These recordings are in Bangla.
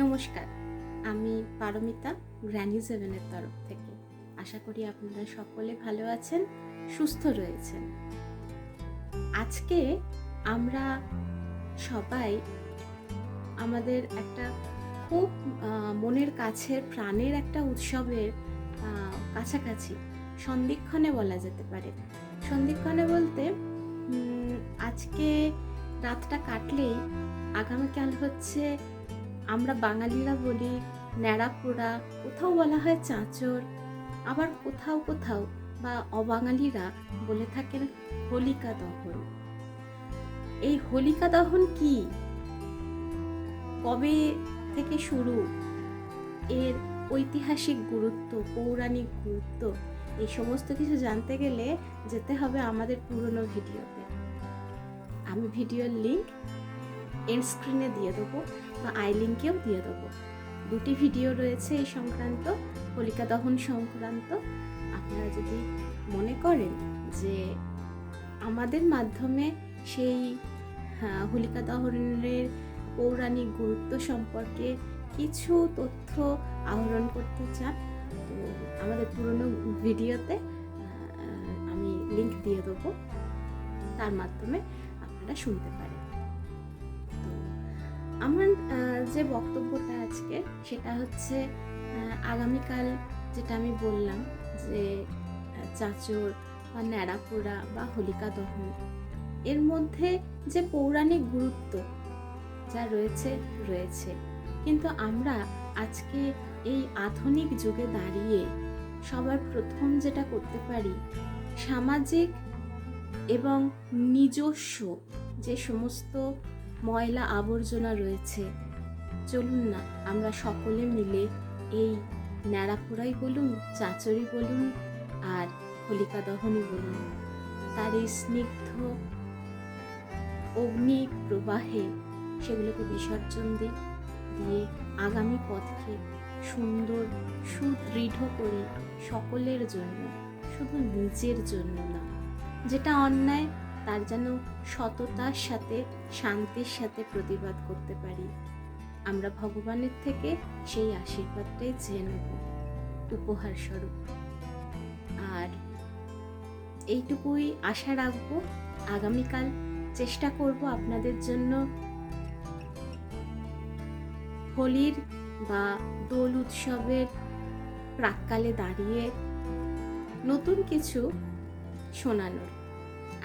নমস্কার, আমি পারমিতা, গ্র্যানি সেভেনের তরফ থেকে। আশা করি আপনারা সকলে ভালো আছেন, সুস্থ রয়েছেন। আজকে আমরা সবাই আমাদের একটা খুব মনের কাছের, প্রাণের একটা উৎসবের কাছাকাছি সন্ধিক্ষণে বলা যেতে পারে। সন্ধিক্ষণে বলতে আজকে রাতটা কাটলেই আগামীকাল হচ্ছে আমরা বাঙালিরা বলি ন্যাড়া পোড়া, কোথাও বলা হয় চাঁচর। আবার কোথাও কোথাও বা অবাঙালিরা বলে থাকেন হোলিকা দহন। এই হোলিকা দহন কি? কবে থেকে শুরু? এর ঐতিহাসিক গুরুত্ব, পৌরাণিক গুরুত্ব, এই সমস্ত কিছু জানতে গেলে যেতে হবে আমাদের পুরনো ভিডিওতে। আমি ভিডিওর লিঙ্ক এন্ড স্ক্রিনে দিয়ে দেবো। বা আই লিঙ্কেও দিয়ে দেবো। দুটি ভিডিও রয়েছে এই সংক্রান্ত হোলিকা দহন সংক্রান্ত। আপনারা যদি মনে করেন যে আমাদের মাধ্যমে সেই হ্যাঁ, হোলিকা দহনের পৌরাণিক গুরুত্ব সম্পর্কে কিছু তথ্য আহরণ করতে চান তো আমাদের পুরনো ভিডিওতে আমি লিংক দিয়ে দেবো। তার মাধ্যমে আপনারা শুনতে পারেন। আমার যে বক্তব্যটা আজকে সেটা হচ্ছে আগামীকাল যেটা আমি বললাম যে চাঁচর বা ন্যাড়াপোড়া বা হোলিকা দহন, এর মধ্যে যে পৌরাণিক গুরুত্ব যা রয়েছে রয়েছে। কিন্তু আমরা আজকে এই আধুনিক যুগে দাঁড়িয়ে সবার প্রথম যেটা করতে পারি, সামাজিক এবং নিজস্ব যে সমস্ত ময়লা আবর্জনা রয়েছে। চলুন না, আমরা সকলে মিলে এই ন্যাড়াপোড়াই বলুন, চাচড়ি বলুন আর হোলিকা দহনই বলুন। তার এই স্নিগ্ধ অগ্নি প্রবাহে সেগুলোকে বিসর্জন দিই দিয়ে আগামী পথকে সুন্দর, সুদৃঢ় করি সকলের জন্য, শুধু নিজের জন্য না, যেটা অন্যায় তার যেন সততার সাথে, শান্তির সাথে প্রতিবাদ করতে পারি। আমরা ভগবানের থেকে সেই আশীর্বাদটাই চেয়ে নেব। উপহার স্বরূপ। আর এইটুকুই আশা রাখব। আগামীকাল চেষ্টা করব আপনাদের জন্য হোলির বা দোল উৎসবের প্রাককালে দাঁড়িয়ে নতুন কিছু শোনানোর।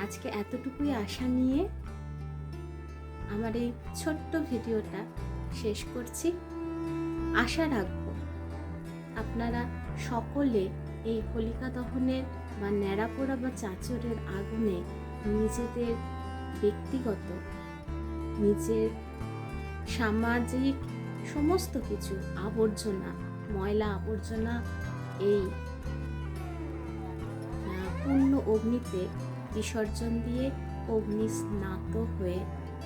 আজকে এতটুকুই আশা নিয়ে আমার এই ছোট্ট ভিডিওটা শেষ করছি। আশা রাখব আপনারা সকলে এই হোলিকা দহনের বা ন্যাড়াপোড়া বা চাঁচরের আগুনে নিজেদের ব্যক্তিগত, নিজের সামাজিক সমস্ত কিছু আবর্জনা, ময়লা আবর্জনা এই পূর্ণ অগ্নিতে বিসর্জন দিয়ে অগ্নি স্নাত হয়ে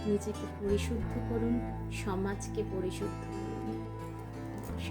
নিজেকে পরিশুদ্ধ করুন সমাজকে পরিশুদ্ধ